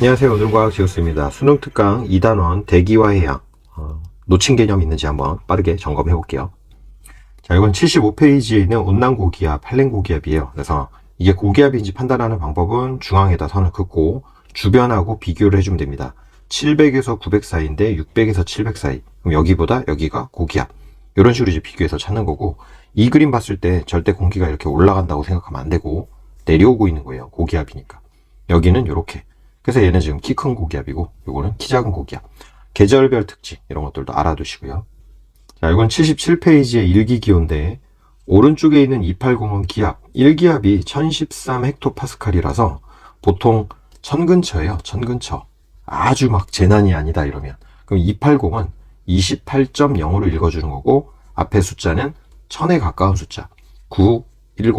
안녕하세요. 오늘과학 지우스입니다. 수능 특강 2단원 대기와 해양 어, 놓친 개념 있는지 한번 빠르게 점검해 볼게요. 자, 이건 75페이지에 있는 온난 고기압, 팔랭 고기압이에요. 그래서 이게 고기압인지 판단하는 방법은 중앙에다 선을 긋고 주변하고 비교를 해주면 됩니다. 700에서 900 사이인데 600에서 700 사이. 그럼 여기보다 여기가 고기압. 이런 식으로 이제 비교해서 찾는 거고 이 그림 봤을 때 절대 공기가 이렇게 올라간다고 생각하면 안 되고 내려오고 있는 거예요. 고기압이니까. 여기는 이렇게. 그래서 얘는 지금 키 큰 고기압이고 요거는 키 작은 고기압. 계절별 특징 이런 것들도 알아두시고요. 자, 이건 77페이지의 일기 기호인데 오른쪽에 있는 280은 기압. 1기압이 1013 헥토파스칼이라서 보통 천 근처예요. 천 근처. 아주 막 재난이 아니다 이러면. 그럼 280은 28.0으로 읽어주는 거고 앞에 숫자는 1000에 가까운 숫자. 9, 10.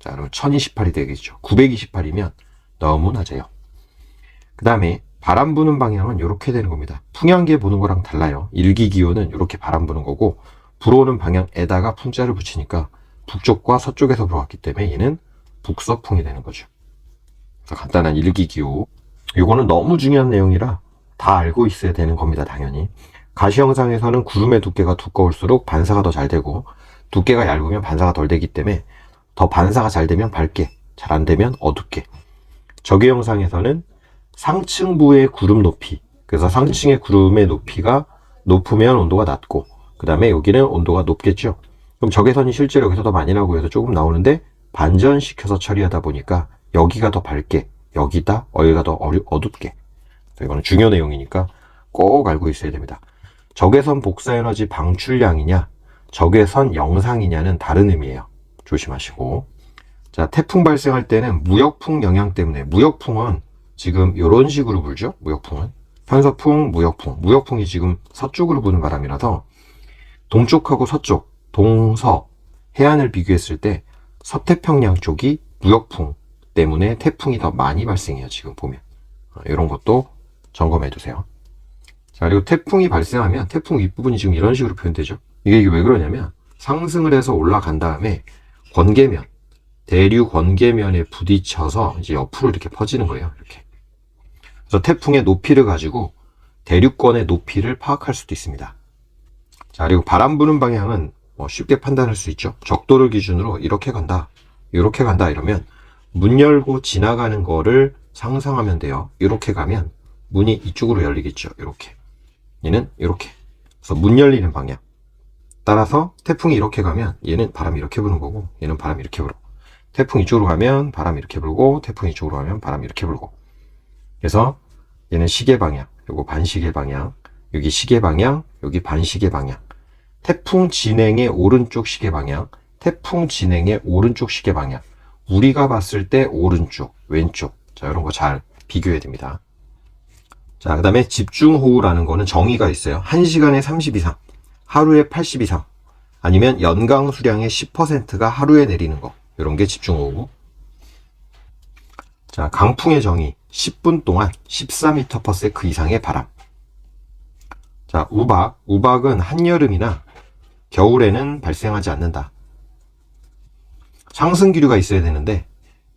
자, 그럼 1028이 되겠죠. 928이면 너무 낮아요. 그 다음에 바람 부는 방향은 이렇게 되는 겁니다. 풍향계 부는 거랑 달라요. 일기기호는 이렇게 바람 부는 거고 불어오는 방향에다가 풍자를 붙이니까 북쪽과 서쪽에서 불어왔기 때문에 얘는 북서풍이 되는 거죠. 간단한 일기기호. 이거는 너무 중요한 내용이라 다 알고 있어야 되는 겁니다. 당연히. 가시 영상에서는 구름의 두께가 두꺼울수록 반사가 더 잘 되고 두께가 얇으면 반사가 덜 되기 때문에 더 반사가 잘 되면 밝게, 잘 안 되면 어둡게. 적외 영상에서는 상층부의 구름 높이. 그래서 상층의 구름의 높이가 높으면 온도가 낮고, 그 다음에 여기는 온도가 높겠죠. 그럼 적외선이 실제로 여기서 더 많이 나고 해서 조금 나오는데 반전시켜서 처리하다 보니까 여기가 더 밝게, 여기다, 여기가 더 어둡게. 이거는 중요 내용이니까 꼭 알고 있어야 됩니다. 적외선 복사 에너지 방출량이냐, 적외선 영상이냐는 다른 의미예요. 조심하시고. 자, 태풍 발생할 때는 무역풍 영향 때문에 무역풍은 지금 이런 식으로 불죠. 무역풍은 편서풍, 무역풍. 무역풍이 지금 서쪽으로 부는 바람이라서 동쪽하고 서쪽, 동서 해안을 비교했을 때 서태평양 쪽이 무역풍 때문에 태풍이 더 많이 발생해요. 지금 보면 어, 이런 것도 점검해 두세요. 자, 그리고 태풍이 발생하면 태풍 윗부분이 지금 이런 식으로 표현되죠. 이게 이게 왜 그러냐면 상승을 해서 올라간 다음에 권계면, 대류 권계면에 부딪혀서 이제 옆으로 이렇게 퍼지는 거예요. 이렇게. 그래서 태풍의 높이를 가지고 대류권의 높이를 파악할 수도 있습니다. 자, 그리고 바람 부는 방향은 뭐 쉽게 판단할 수 있죠. 적도를 기준으로 이렇게 간다, 이렇게 간다 이러면 문 열고 지나가는 거를 상상하면 돼요. 이렇게 가면 문이 이쪽으로 열리겠죠. 이렇게. 얘는 이렇게. 그래서 문 열리는 방향. 따라서 태풍이 이렇게 가면 얘는 바람이 이렇게 부는 거고 얘는 바람이 이렇게 불어. 태풍 이쪽으로 가면 바람이 이렇게 불고 태풍 이쪽으로 가면 바람이 이렇게 불고. 그래서 얘는 시계 방향, 요거 반시계 방향, 여기 시계 방향, 여기 반시계 방향. 태풍 진행의 오른쪽 시계 방향, 태풍 진행의 오른쪽 시계 방향. 우리가 봤을 때 오른쪽, 왼쪽. 자, 이런 거 잘 비교해야 됩니다. 자, 그 다음에 집중호우라는 거는 정의가 있어요. 1시간에 30 이상, 하루에 80 이상, 아니면 연강 수량의 10%가 하루에 내리는 거. 이런 게 집중호우. 자, 강풍의 정의. 10분 동안 14m/s 이상의 바람. 자, 우박. 우박은 한여름이나 겨울에는 발생하지 않는다. 상승 기류가 있어야 되는데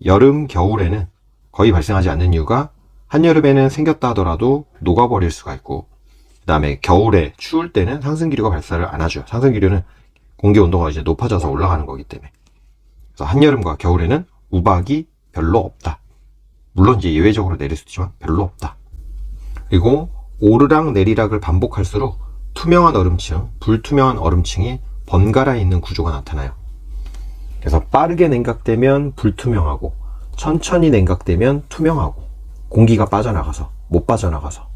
여름, 겨울에는 거의 발생하지 않는 이유가 한여름에는 생겼다 하더라도 녹아버릴 수가 있고 그 다음에 겨울에 추울 때는 상승 기류가 발사를 안 하죠. 상승 기류는 공기 온도가 이제 높아져서 올라가는 거기 때문에 그래서 한여름과 겨울에는 우박이 별로 없다. 물론 이제 예외적으로 내릴 수 있지만 별로 없다. 그리고 오르락 내리락을 반복할수록 투명한 얼음층, 불투명한 얼음층이 번갈아 있는 구조가 나타나요. 그래서 빠르게 냉각되면 불투명하고 천천히 냉각되면 투명하고 공기가 빠져나가서 못 빠져나가서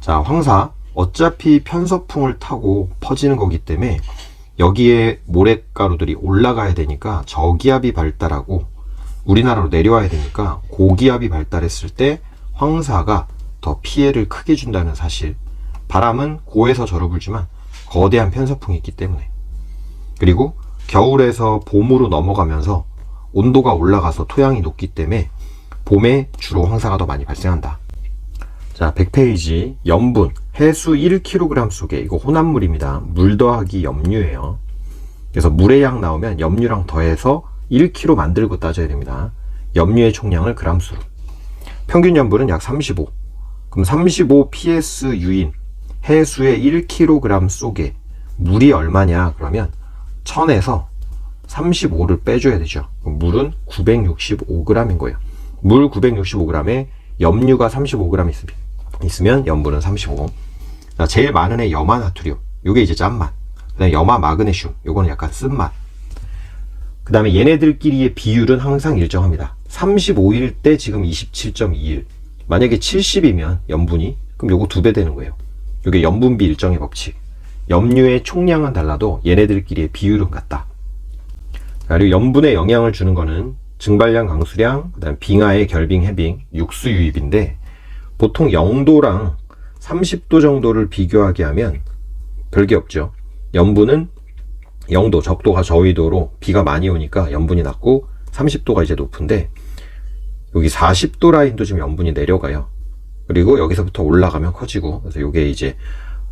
자 황사 어차피 편서풍을 타고 퍼지는 거기 때문에 여기에 모래가루들이 올라가야 되니까 저기압이 발달하고 우리나라로 내려와야 되니까 고기압이 발달했을 때 황사가 더 피해를 크게 준다는 사실 바람은 고에서 저로 불지만 거대한 편서풍이 있기 때문에 그리고 겨울에서 봄으로 넘어가면서 온도가 올라가서 토양이 높기 때문에 봄에 주로 황사가 더 많이 발생한다. 자, 100페이지 염분 해수 1kg 속에 이거 혼합물입니다. 물 더하기 염류예요. 그래서 물의 양 나오면 염류랑 더해서 1kg 만들고 따져야 됩니다. 염류의 총량을 그람수로. 평균 염분은 약 35. 그럼 35 PS 유인 해수의 1kg 속에 물이 얼마냐? 그러면 1000에서 35를 빼줘야 되죠. 물은 965g인 거예요. 물 965g에 염류가 35g 있으면, 염분은 35. 자, 제일 많은 애 염화 나트륨. 요게 이제 짠맛. 그다음에 염화 마그네슘. 요거는 약간 쓴맛. 그 다음에 얘네들끼리의 비율은 항상 일정합니다. 35일 때 지금 27.21. 만약에 70이면 염분이 그럼 요거 두 배 되는 거예요. 요게 염분비 일정의 법칙. 염류의 총량은 달라도 얘네들끼리의 비율은 같다. 자, 그리고 염분에 영향을 주는 거는 증발량, 강수량, 그다음 빙하의 결빙, 해빙, 육수 유입인데 보통 0도랑 30도 정도를 비교하게 하면 별게 없죠. 염분은 0도, 적도가 저위도로 비가 많이 오니까 염분이 낮고 30도가 이제 높은데 여기 40도 라인도 지금 염분이 내려가요. 그리고 여기서부터 올라가면 커지고 그래서 이게 이제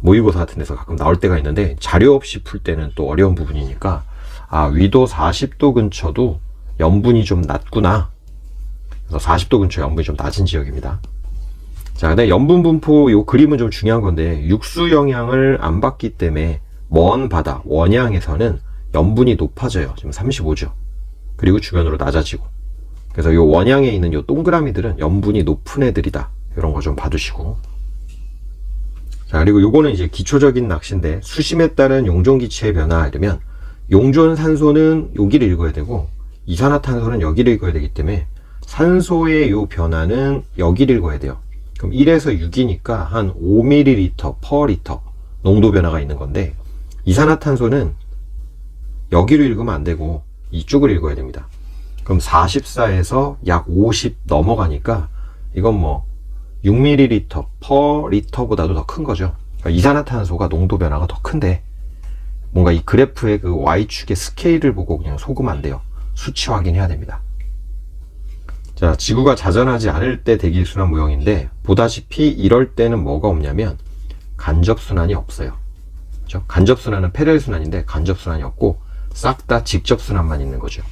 모의고사 같은 데서 가끔 나올 때가 있는데 자료 없이 풀 때는 또 어려운 부분이니까 아 위도 40도 근처도 염분이 좀 낮구나. 그래서 40도 근처 염분이 좀 낮은 지역입니다. 자, 근데 염분 분포 요 그림은 좀 중요한 건데 육수 영향을 안 받기 때문에 먼 바다 원양에서는 염분이 높아져요. 지금 35죠. 그리고 주변으로 낮아지고. 그래서 요 원양에 있는 요 동그라미들은 염분이 높은 애들이다. 이런 거 좀 봐두시고. 자, 그리고 요거는 이제 기초적인 낚시인데 수심에 따른 용존 기체의 변화 이러면 용존 산소는 여기를 읽어야 되고 이산화탄소는 여기를 읽어야 되기 때문에 산소의 요 변화는 여기를 읽어야 돼요. 그럼 1에서 6이니까 한 5ml per 리터 농도 변화가 있는 건데 이산화탄소는 여기로 읽으면 안 되고 이쪽을 읽어야 됩니다. 그럼 44에서 약 50 넘어가니까 이건 뭐 6ml per 리터보다도 더 큰 거죠. 그러니까 이산화탄소가 농도 변화가 더 큰데 뭔가 이 그래프의 그 Y축의 스케일을 보고 그냥 속으면 안 돼요. 수치 확인해야 됩니다. 자, 지구가 자전하지 않을 때 대기순환 모형인데 보다시피 이럴 때는 뭐가 없냐면 간접순환이 없어요. 그렇죠? 간접순환은 패렐순환인데 간접순환이 없고 싹 다 직접순환만 있는 거죠.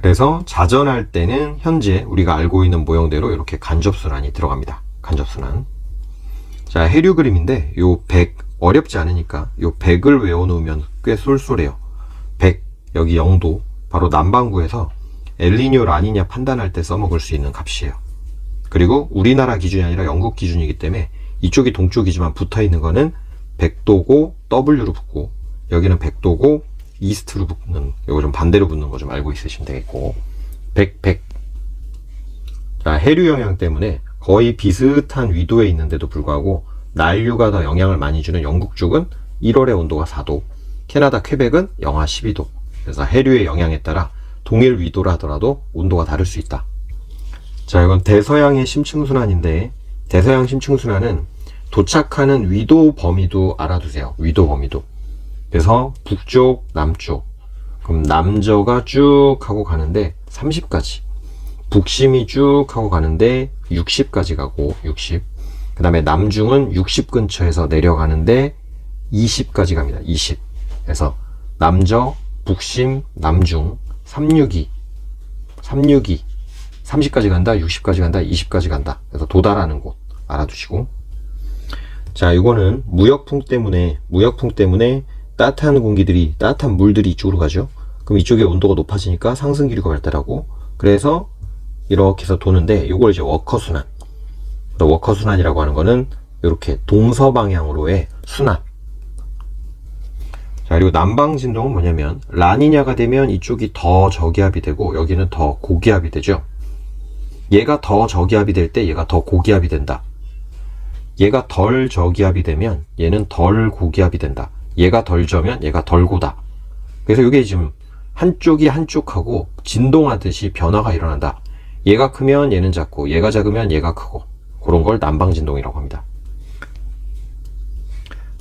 그래서 자전할 때는 현재 우리가 알고 있는 모형대로 이렇게 간접순환이 들어갑니다. 간접순환. 자, 해류 그림인데 요 100 어렵지 않으니까 요 100을 외워놓으면 꽤 쏠쏠해요. 100 여기 0도 바로 남반구에서 엘리뇨 라니냐 판단할 때 써먹을 수 있는 값이에요. 그리고 우리나라 기준이 아니라 영국 기준이기 때문에 이쪽이 동쪽이지만 붙어 있는 거는 100도고 W로 붙고 여기는 100도고 이스트로 붙는 이거 좀 반대로 붙는 거 좀 알고 있으시면 되겠고 100, 100. 자, 해류 영향 때문에 거의 비슷한 위도에 있는데도 불구하고 난류가 더 영향을 많이 주는 영국 쪽은 1월의 온도가 4도, 캐나다 퀘벡은 영하 12도. 그래서 해류의 영향에 따라 동일 위도라 하더라도 온도가 다를 수 있다. 자, 이건 대서양의 심층순환인데 대서양 심층순환은 도착하는 위도 범위도 알아두세요. 위도 범위도. 그래서 북쪽, 남쪽. 그럼 남저가 쭉 하고 가는데 30까지. 북심이 쭉 하고 가는데 60까지 가고 60. 그 다음에 남중은 60 근처에서 내려가는데 20까지 갑니다. 20. 그래서 남저, 북심, 남중, 362, 362, 30까지 간다, 60까지 간다, 20까지 간다. 그래서 도달하는 곳 알아두시고. 자, 이거는 무역풍 때문에, 무역풍 때문에 따뜻한 공기들이, 따뜻한 물들이 이쪽으로 가죠. 그럼 이쪽에 온도가 높아지니까 상승 기류가 발달하고, 그래서 이렇게 해서 도는데, 이걸 이제 워커 순환. 워커 순환이라고 하는 거는 이렇게 동서 방향으로의 순환. 자, 그리고 남방 진동은 뭐냐면 라니냐가 되면 이쪽이 더 저기압이 되고 여기는 더 고기압이 되죠. 얘가 더 저기압이 될 때 얘가 더 고기압이 된다. 얘가 덜 저기압이 되면 얘는 덜 고기압이 된다. 얘가 덜 저면 얘가 덜 고다. 그래서 이게 지금 한쪽이 한쪽하고 진동하듯이 변화가 일어난다. 얘가 크면 얘는 작고 얘가 작으면 얘가 크고 그런 걸 난방 진동이라고 합니다.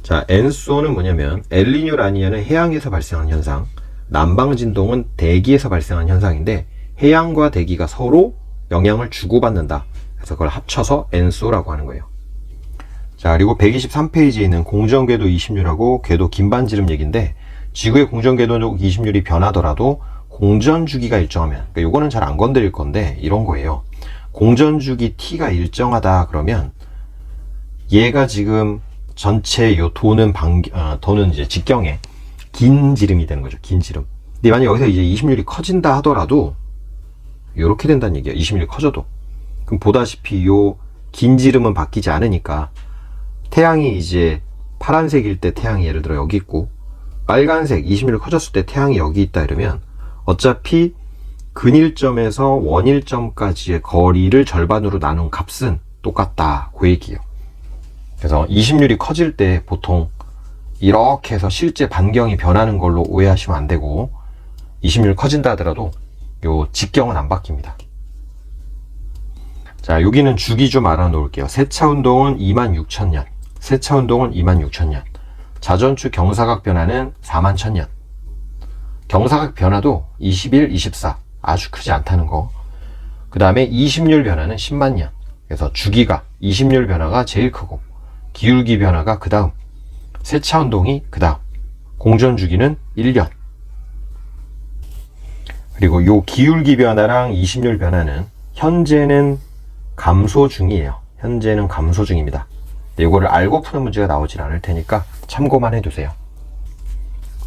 자, 엔소는 뭐냐면 엘리뇨 라니냐는 해양에서 발생하는 현상, 남방 진동은 대기에서 발생하는 현상인데 해양과 대기가 서로 영향을 주고받는다. 그래서 그걸 합쳐서 엔소라고 하는 거예요. 자, 그리고 123페이지에 있는 공정궤도 20률하고 궤도 긴반지름 얘기인데 지구의 공정궤도 20률이 변하더라도 공전 주기가 일정하면 그러니까 요거는 잘 안 건드릴 건데 이런 거예요. 공전 주기 T가 일정하다 그러면 얘가 지금 전체 요 도는 방, 어, 도는 이제 직경에 긴 지름이 되는 거죠. 긴 지름. 근데 만약 여기서 이제 20mm 커진다 하더라도 요렇게 된다는 얘기예요. 20mm 커져도. 그럼 보다시피 요 긴 지름은 바뀌지 않으니까 태양이 이제 파란색일 때 태양이 예를 들어 여기 있고 빨간색 20mm 커졌을 때 태양이 여기 있다 이러면 어차피 근일점에서 원일점까지의 거리를 절반으로 나눈 값은 똑같다. 그 얘기예요. 그래서 20mm 커질 때 보통 이렇게 해서 실제 반경이 변하는 걸로 오해하시면 안 되고 20mm 커진다 하더라도 요 직경은 안 바뀝니다. 자, 여기는 주기 좀 알아 놓을게요. 세차 운동은 26,000년, 세차 운동은 26,000년, 자전축 경사각 변화는 41,000년. 경사각 변화도 21, 24 아주 크지 않다는 거. 그 다음에 20률 변화는 10만 년. 그래서 주기가 20률 변화가 제일 크고 기울기 변화가 그 다음, 세차 운동이 그 다음, 공전 주기는 1년. 그리고 요 기울기 변화랑 20률 변화는 현재는 감소 중이에요. 현재는 감소 중입니다. 이거를 알고 푸는 문제가 나오진 않을 테니까 참고만 해두세요.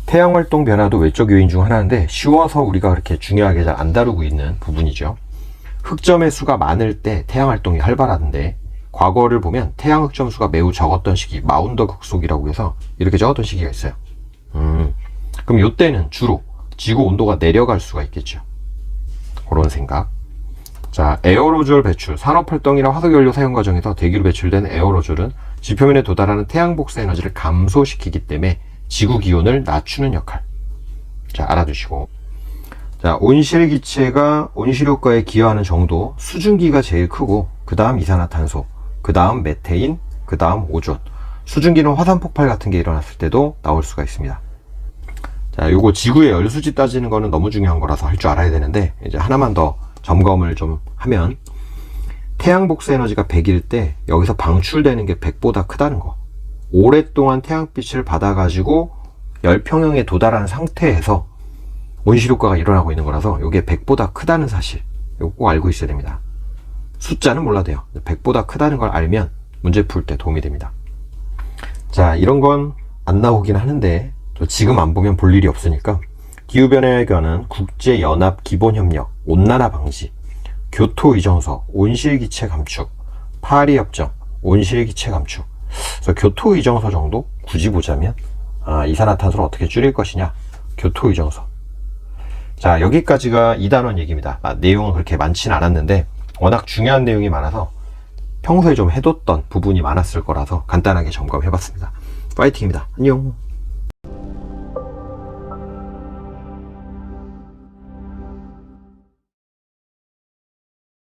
태양 활동 변화도 외적 요인 중 하나인데 쉬워서 우리가 그렇게 중요하게 잘 안 다루고 있는 부분이죠. 흑점의 수가 많을 때 태양 활동이 활발하던데 과거를 보면 태양 흑점 수가 매우 적었던 시기 마운더 극속이라고 해서 이렇게 적었던 시기가 있어요. 음, 그럼 이때는 주로 지구 온도가 내려갈 수가 있겠죠. 그런 생각. 자, 에어로졸 배출. 산업활동이나 화석연료 사용 과정에서 대기로 배출된 에어로졸은 지표면에 도달하는 태양 복사 에너지를 감소시키기 때문에 지구 기온을 낮추는 역할. 자, 알아두시고. 자, 온실 기체가 온실 효과에 기여하는 정도, 수증기가 제일 크고, 그 다음 이산화탄소, 그 다음 메테인, 그 다음 오존. 수증기는 화산 폭발 같은 게 일어났을 때도 나올 수가 있습니다. 자, 요거 지구의 열수지 따지는 거는 너무 중요한 거라서 할 줄 알아야 되는데, 이제 하나만 더 점검을 좀 하면, 태양 복사 에너지가 100일 때 여기서 방출되는 게 100보다 크다는 거. 오랫동안 태양빛을 받아가지고 열평형에 도달한 상태에서 온실 효과가 일어나고 있는 거라서 이게 100보다 크다는 사실. 이거 꼭 알고 있어야 됩니다. 숫자는 몰라도 돼요. 100보다 크다는 걸 알면 문제 풀 때 도움이 됩니다. 자, 이런 건 안 나오긴 하는데 또 지금 안 보면 볼 일이 없으니까 기후변화에 관한 국제연합 기본협력, 온난화 방지, 교토의정서, 온실기체 감축, 파리협정, 온실기체 감축. 그래서 교토의정서 정도 굳이 보자면 아, 이산화탄소를 어떻게 줄일 것이냐. 교토의정서. 자, 여기까지가 2단원 얘기입니다. 아, 내용은 그렇게 많지는 않았는데 워낙 중요한 내용이 많아서 평소에 좀 해뒀던 부분이 많았을 거라서 간단하게 점검해봤습니다. 파이팅입니다. 안녕.